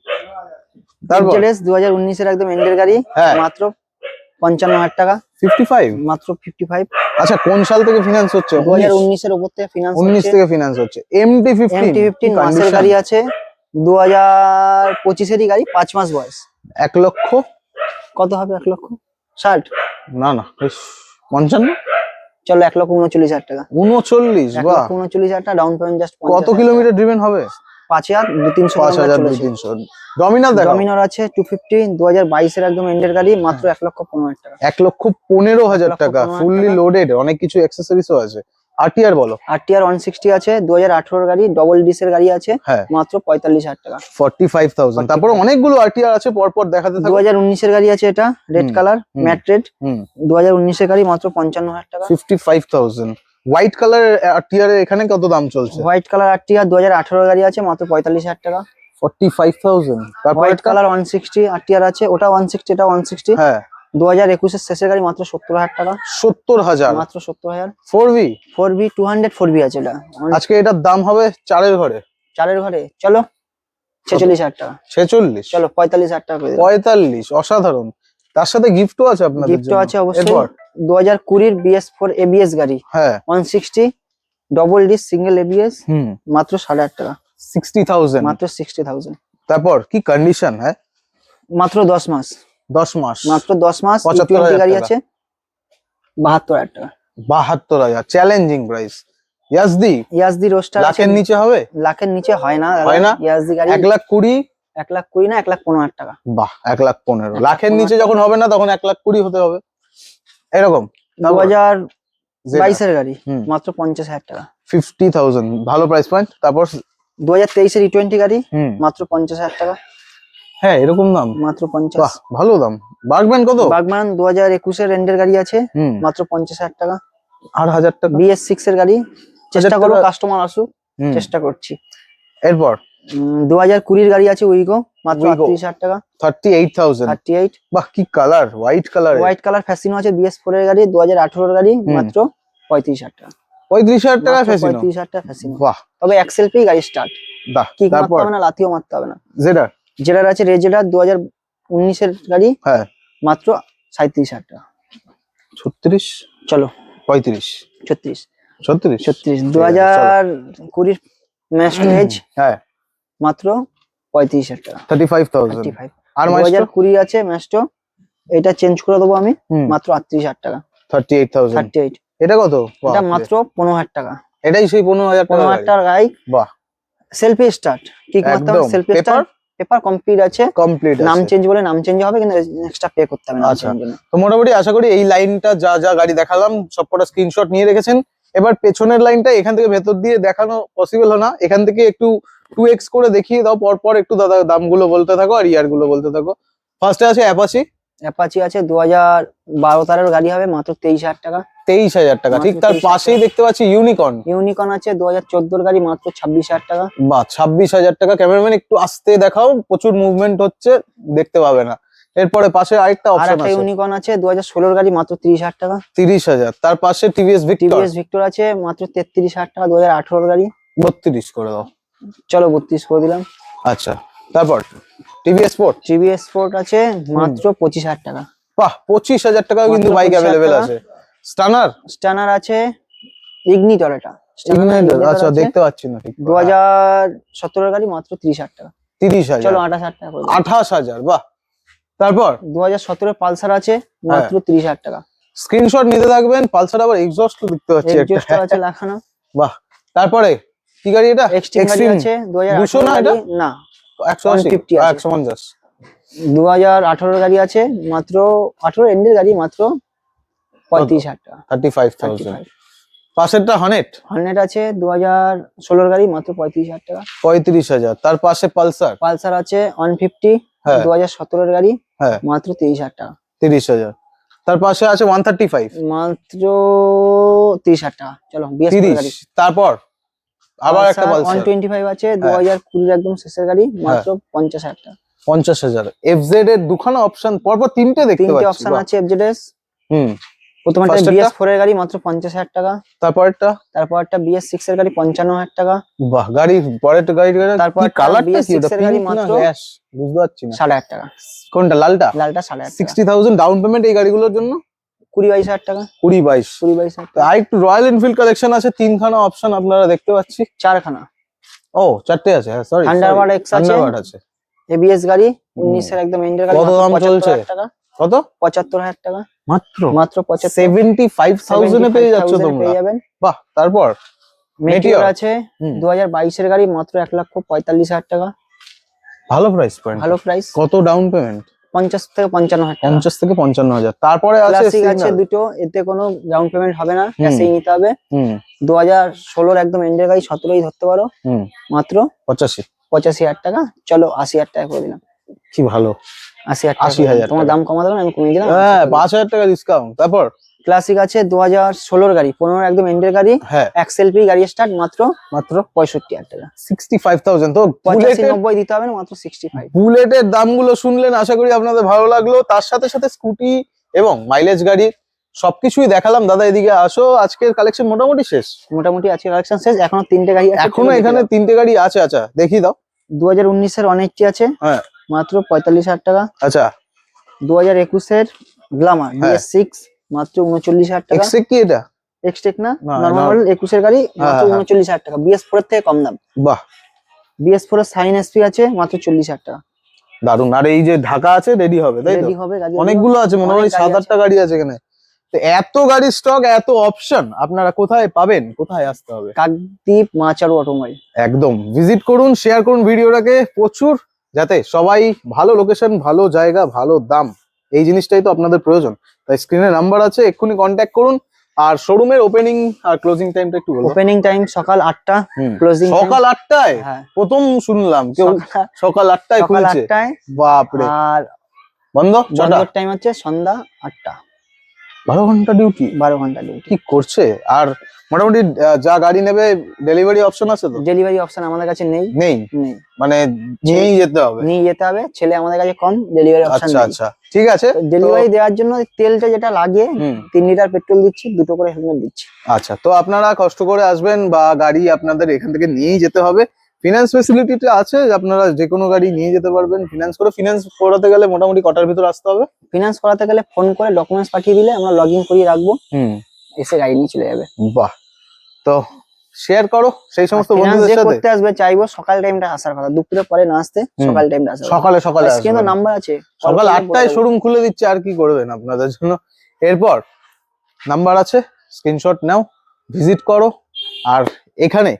তারপর? দু হাজার উনিশের একদম এন্ডের গাড়ি হ্যাঁ। মাত্র পঞ্চান্ন হাজার টাকা। ফিফটি ফাইভ মাত্র ফিফটি ফাইভ আচ্ছা কোন সাল থেকে ফিনান্স হচ্ছে? দু হাজার উনিশের উপর থেকে ফিনান্স উনিশ থেকে ফিনান্স হচ্ছে। এমটি এমটি ফিফটিন মাসের গাড়ি আছে। দু হাজার পঁচিশেরই গাড়ি পাঁচ মাস বয়স। এক লক্ষ? কত হবে এক লক্ষ? ষাট? না না পঞ্চান্ন? চলো এক লক্ষ উনচল্লিশ হাজার টাকা। উনচল্লিশ উনচল্লিশ হাজার টাকা ডাউন পেমেন্ট জাস্ট কত কিলোমিটার ড্রিভেন হবে? পাঁচ হাজার দু তিনশো পাঁচ হাজার দুই তিনশো। ডমিনার দেখো ডমিনার আছে টু ফিফটি দু হাজার বাইশের একদম এন্ডের গাড়ি মাত্র এক লক্ষ পনেরো হাজার টাকা। এক লক্ষ পনেরো হাজার টাকা ফুললি। লোডেড অনেক কিছু অ্যাক্সেসরিজও আছে। আরটিআর বলো। আর টিআর ওয়ান সিক্সটি আছে দু হাজার আঠারোর গাড়ি ডবল ডিসের গাড়ি আছে হ্যাঁ। মাত্র পঁয়তাল্লিশ হাজার টাকা। ফর্টি ফাইভ থাউজেন্ড তারপর অনেকগুলো আরটিআর আছে পরপর দেখাতে দু থাকো। হাজার উনিশের গাড়ি আছে এটা রেড কালার। ম্যাট রেড হুম। দু হাজার উনিশের গাড়ি মাত্র পঞ্চান্ন হাজার টাকা। Fifty five thousand white colour RTR এখানে কত দাম চলছে? হোয়াইট কালার আর টিআর দু হাজার আঠারোর গাড়ি আছে মাত্র পঁয়তাল্লিশ হাজার টাকা। ফর্টি ফাইভ থাউজেন্ড তারপর white colour one sixty R TR আছে ওটা ওয়ান সিক্সটি এটা ওয়ান সিক্সটি হ্যাঁ। দু হাজার একুশের শেষের গাড়ি মাত্র সত্তর হাজার টাকা। সত্তর হাজার? মাত্র সত্তর হাজার। Four V four V two hundred four V আছে এটা। আজকে এটার দাম হবে চারের ঘরে। চারের ঘরে। চলো ছেচল্লিশ হাজার টাকা। ছেচল্লিশ। চলো পঁয়তাল্লিশ হাজার টাকা করে দিলাম। পঁয়তাল্লিশ অসাধারণ। তার সাথে গিফটও আছে আপনাদের গিফটও আছে অবশ্যই। এরপর? দু হাজার কুড়ির বিএস ফোর এবিএস গাড়ি। হ্যাঁ। One sixty double disc single ABS হুম। মাত্র সাড়ে আট টাকা। সিক্সটি থাউজেন্ড মাত্র সিক্সটি থাউজেন্ড তারপর কি কন্ডিশন হ্যাঁ? মাত্র দশ মাস। দশ মাস। মাত্র দশ মাস পঁচাত্তর হাজার টোয়েন্টি গাড়ি আছে বাহাত্তর হাজার টাকা। বাহাত্তর হাজার। Challenging price Yezdi Yezdi roadster লাখের নিচে হবে? লাখের নিচে হয় না। হয় না? ইয়াসদি গাড়ি এক লাখ কুড়ি এক লাখ কুড়ি না এক লাখ পনেরো হাজার টাকা। বাহ এক লাখ পনেরো। লাখের নিচে যখন হবে না তখন এক লাখ কুড়ি হতে হবে। এরকম। দু হাজার বাইশের গাড়ি। মাত্র পঞ্চাশ হাজার টাকা। Fifty thousand. ভালো প্রাইস পয়েন্ট তারপর? দু হাজার তেইশের ই টোয়েন্টি গাড়ি মাত্র পঞ্চাশ হাজার টাকা। হ্যাঁ এরকম দাম। মাত্র পঞ্চাশ। ভালো দাম। বাগবেন কত? বাগমান দু হাজার একুশের রেন্ডের গাড়ি আছে মাত্র পঞ্চাশ হাজার টাকা। আট হাজার টাকা? বিএস সিক্স এর গাড়ি চেষ্টা করব কাস্টমার আসুক চেষ্টা করছি। এরপর? দু হাজার কুড়ির গাড়ি আছে উইগো মাত্র। আটত্রিশ হাজার টাকা। Thirty eight thousand thirty eight বাহ কি colour white colour white colour Fascino আছে বিএস ফোর এর গাড়ি দু হাজার আঠারোর গাড়ি মাত্র পঁয়ত্রিশ হাজার টাকা। পঁয়ত্রিশ হাজার টাকা ফেসিনো পঁয়ত্রিশ হাজার টাকা ফ্যাসিনো বাহ। তবে এক্সেল পি গাড়ি স্টার্ট বাহ কিক মারতে হবে না লাথিও মারতে হবে না। জেডার জেডার আছে রেজেডার দু হাজার উনিশের গাড়ি হ্যাঁ। মাত্র সাঁত্রিশ হাজার টাকা। ছত্রিশ? চলো। পঁয়ত্রিশ। ছত্রিশ। ছত্রিশ? ছত্রিশ। দু হাজার কুড়ির ম্যাস্টো হেজ হ্যাঁ। মাত্র পঁয়ত্রিশ হাজার টাকা। থার্টি ফাইভ থাউজেন্ড আর দু হাজার কুড়ি আছে ম্যাস্টো এটা চেঞ্জ করে দেবো আমি মাত্র আটত্রিশ হাজার টাকা। Thirty eight thousand thirty eight এটা কত? এটা মাত্র পনেরো হাজার টাকা। এটাই সেই পনেরো হাজার পনেরো হাজার টাকার গাড়ি। বাহ। সেলফি স্টার্ট মারতে হবে সেলফি স্টার্ট পেপার কমপ্লিট আছে। কমপ্লিট নাম চেঞ্জ বলে নাম চেঞ্জ হবে কিন্তু এক্সট্রা পে করতে হবে না। আচ্ছা। তো মোটামুটি আশা করি এই লাইনটা যা যা গাড়ি দেখালাম সবকটা স্ক্রিনশট নিয়ে রেখেছেন। এবার পেছনের লাইনটা এখান থেকে ভেতর দিয়ে দেখানো পসিবল না। এখান থেকে একটু টু এক্স করে দেখিয়ে দাও পর পর একটু দাদা দামগুলো বলতে থাকো আর ইয়ারগুলো বলতে থাকো। ফার্স্টে আছে অ্যাপাচি অ্যাপাচি আছে দু হাজার বারো তেরোর গাড়ি হবে মাত্র তেইশ হাজার টাকা। তেইশ হাজার টাকা ঠিক তার পাশেই দেখতে পাচ্ছি ইউনিকর্ন ইউনিকর্ন আছে দু হাজার চোদ্দোর গাড়ি মাত্র ছাব্বিশ হাজার টাকা। বা ছাব্বিশ হাজার টাকা। ক্যামেরাম্যান একটু আস্তে দেখাও প্রচুর মুভমেন্ট হচ্ছে দেখতে পাবে না। এরপরে পাশে আরেকটা আর অপশন আছে। ইউনিকর্ন আছে দু হাজার ষোলোর গাড়ি মাত্র তিরিশ হাজার টাকা। তিরিশ হাজার। তার পাশে টিভিএস ভিক্টর। টিভিএস ভিক্টর আছে মাত্র তেত্রিশ হাজার টাকা দু হাজার আঠারোর গাড়ি। বত্রিশ করে দাও। চলো বত্রিশ করে দিলাম। আচ্ছা তারপর টিভিএস স্পোর্ট টিভিএস স্পোর্ট আছে মাত্র পঁচিশ হাজার টাকা। বাহ পঁচিশ হাজার টাকাও কিন্তু বাইক 25,000 অ্যাভেলেবেল আছে। স্টানার স্টানার আছে ইগনিটর এটা। আচ্ছা দেখতে পাচ্ছি না ঠিক। দু হাজার সতেরোর গাড়ি মাত্র তিরিশ হাজার টাকা। তিরিশ হাজার। চলো আঠাশ হাজার টাকা করে আঠাশ হাজার বাহ। তারপর? দু হাজার সতেরো পালসার আছে মাত্র তিরিশ হাজার টাকা। স্ক্রিনশট নিতে থাকবেন পালসার আবার এক্সস্ট দেখতে পাচ্ছি একটা। এক্সস্টার আছে লাখানো। বাহ। তারপরে কি গাড়ি এটা? এক্সট্রিম আছে দু হাজার দুশো না এটা? না। একশো আশি? 150 আছে। একশো পঞ্চাশ। দু হাজার আঠারোর গাড়ি আছে মাত্র আঠারো এন্ডের গাড়ি মাত্র পঁয়ত্রিশ হাজার টাকা। থার্টি ফাইভ থাউজেন্ড পাশেরটা হনেট হান্ড্রেড আছে দু হাজার ষোলোর গাড়ি মাত্র পঁয়ত্রিশ হাজার টাকা। পঁয়ত্রিশ হাজার। তার পাশে পালসার? পালসার আছে ওয়ান ফিফটি হ্যাঁ। দু হাজার সতেরোর গাড়ি হ্যাঁ। মাত্র তিরিশ হাজার টাকা। তিরিশ হাজার। তার পাশে আছে ওয়ান থার্টি ফাইভ মাত্র তিরিশ হাজার টাকা। চলো তিরিশ। তারপর আবার একটা ওয়ান পালসার টোয়েন্টি ফাইভ আছে দু হাজার কুড়ির একদম শেষের গাড়ি মাত্র পঞ্চাশ হাজার টাকা। পঞ্চাশ হাজার। এফজেড এর দুখানা অপশন পরপর তিনটে দেখতে তিনটে পাচ্ছি অপশন আছে এফজেড এস হুম। প্রথমে বিএস? ফোর এর গাড়ি মাত্র পঞ্চাশ হাজার টাকা। তারপরটা তারপর একটা বিএস সিক্স এর গাড়ি পঞ্চান্ন হাজার টাকা। বাহ গাড়ি পরের গাড়ি তারপর একটা কালারটা BS6 কি? এর গাড়ি মাত্র বুঝতে পারছি না। সাড়ে হাজার টাকা। কোনটা লালটা? লালটা সাড়ে হাজার সিক্সটি থাউজেন্ড ডাউন পেমেন্ট এই গাড়িগুলোর জন্য? কুড়ি বাইশ হাজার টাকা। কুড়ি বাইশ। কুড়ি বাইশ হাজার আর একটু রয়্যাল এনফিল্ড কালেকশন আছে তিনখানা অপশন আপনারা দেখতে পাচ্ছি। চারখানা। ও চারটে আছে হ্যাঁ সরি Thunderbird X আছে। থান্ডারবার্ড আছে। এবিএস গাড়ি উনিশের একদম এন্ডের গাড়ি কত দাম চলছে? টাকা। কত? পঁচাত্তর হাজার টাকা। মাত্র? মাত্র পঁচাত্তর। সেভেন্টি ফাইভ থাউজেন্ডে পেয়ে যাচ্ছ তোমরা। যাবেন। বাহ তারপর? মেটিওর আছে দু হাজার বাইশের গাড়ি মাত্র এক লক্ষ পঁয়তাল্লিশ হাজার টাকা। ভালো প্রাইস পয়েন্ট ভালো প্রাইস কত ডাউন পেমেন্ট পঞ্চাশ থেকে পঞ্চান্ন হাজার পঞ্চাশ থেকে পঞ্চান্ন হাজার। তারপরে আছে আছে দুটো এতে কোনো ডাউন পেমেন্ট হবে না। ক্যাশেই নিতে হবে। হুম। দু হাজার ষোলোর একদম এন্ডের গাড়ি সতেরোই ধরতে পারো। মাত্র পঁচাশি। পঁচাশি হাজার টাকা। চলো আশি হাজার টাকা করে দিলাম। কি ভালো। আশি হাজার টাকা 80,000 করে। দিলাম। তোমার দাম হবে আমি কমিয়ে দিলাম হ্যাঁ পাঁচ হাজার টাকা ডিসকাউন্ট তারপর? ক্লাসিক আছে দু হাজার ষোলোর গাড়ি পনেরো একদম এন্ডের গাড়ি হ্যাঁ। এক্সেল পি গাড়ি স্টার্ট মাত্র মাত্র পঁয়ষট্টি হাজার টাকা। সিক্সটি ফাইভ থাউজেন্ড তো নব্বই দিতে হবে না মাত্র সিক্সটি ফাইভ বুলেটের দামগুলো শুনলেন আশা করি আপনাদের ভালো লাগল। তার সাথে সাথে স্কুটি এবং মাইলেজ গাড়ি সবকিছুই দেখালাম। দাদা এদিকে আসো। আজকের কালেকশন মোটামুটি শেষ। মোটামুটি আছে কালেকশন শেষ। এখনও তিনটে গাড়ি এখনও এখানে তিনটে গাড়ি আছে আচ্ছা। দেখি দাও। দু হাজার উনিশের অনেকটি আছে। হ্যাঁ। মাত্র পঁয়তাল্লিশ হাজার টাকা। আচ্ছা। দু হাজার একুশের গ্লামার হ্যাঁ। বিএস সিক্স মাত্র উনচল্লিশ হাজার টাকা। কি এটা? এক্সটেক না? নর্মাল একুশের গাড়ি মাত্র হ্যাঁ, হ্যাঁ। উনচল্লিশ হাজার টাকা। বিএস ফোর থেকে কম দাম। বাহ। বিএস ফোর এর সাইন এসপি আছে মাত্র চল্লিশ হাজার টাকা। দারুণ আর এই যে ঢাকা আছে রেডি হবে তাই রেডি হবে অনেকগুলো আছে অনেক গাড়ি সাত আটটা গাড়ি আছে এখানে। তো এত গাড়ির স্টক এত অপশন আপনারা কোথায় পাবেন? কোথায় আসতে হবে? কাকদ্বীপ মাচারু অটোমোবাইল একদম। ভিজিট করুন শেয়ার করুন ভিডিওটাকে। প্রচুর যাতে সবাই ভালো লোকেশন ভালো জায়গা ভালো দাম এই জিনিসটাই তো আপনাদের প্রয়োজন। তাই স্ক্রিনে নাম্বার আছে এক্ষুনি কন্ট্যাক্ট করুন। আর শোরুমের ওপেনিং আর ক্লোজিং টাইমটা একটু বলুন ওপেনিং টাইম সকাল 8টা ক্লোজিং সকাল 8টায় হ্যাঁ। প্রথম শুনলাম কেউ সকাল- 8টায় খুলছে সকাল 8টায় বাপ রে আর বন্ধ? বন্ধ টাইম হচ্ছে সন্ধ্যা আটটা। বারো ঘণ্টা ডিউটি বারো ঘণ্টা ডিউটি কি করছে? আর মোটামুটি যা গাড়ি নেবে ডেলিভারি অপশন আছে তো? ডেলিভারি অপশন আমাদের কাছে নেই। নেই? নেই। মানে নিয়েই যেতে হবে? নিয়ে যেতে হবে। ছেলে আমাদের কাছে কম ডেলিভারি অপশন আচ্ছা আচ্ছা। ঠিক আছে ডেলিভারি দেওয়ার জন্য তেলটা যেটা লাগে তিন লিটার পেট্রোল দিচ্ছি দুটো করে হেলমেট দিচ্ছি। আচ্ছা তো আপনারা কষ্ট করে আসবেন বা গাড়ি আপনাদের এখান থেকে নিয়েই যেতে হবে। ফিনান্স ফেসিলিটিটা আছে আপনারা যে কোনো গাড়ি নিয়ে যেতে পারবেন। ফিনান্স করে ফিনান্স করাতে গেলে মোটামুটি কটার ভিতর আসতে হবে? ফিনান্স করাতে গেলে ফোন করে ডকুমেন্টস পাঠিয়ে দিলে আমরা লগ ইন করিয়ে রাখব। হুম। এসে গাড়ি নিয়ে চলে যাবে। বাহ। তো শেয়ার করো সেই সমস্ত বন্ধুদের সাথে? করতে আসবে চাইব সকাল টাইমটা আসার কথা। দুপুরে পরে না আসতে সকাল টাইমটা কথা। সকালে সকালে স্ক্রিনে আসবেন। নাম্বার আছে। সকাল Call করলে আটটায় শোরুম খুলে দিচ্ছে আর কি করবেন আপনাদের জন্য? এরপর নাম্বার আছে স্ক্রিনশট নাও ভিজিট করো। আর এখানে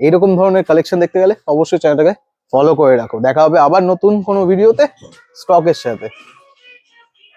এইরকম ধরনের কালেকশন দেখতে গেলে অবশ্যই চ্যানেলটাকে ফলো করে রাখো। দেখা হবে আবার নতুন কোনো ভিডিওতে স্টকের সাথে।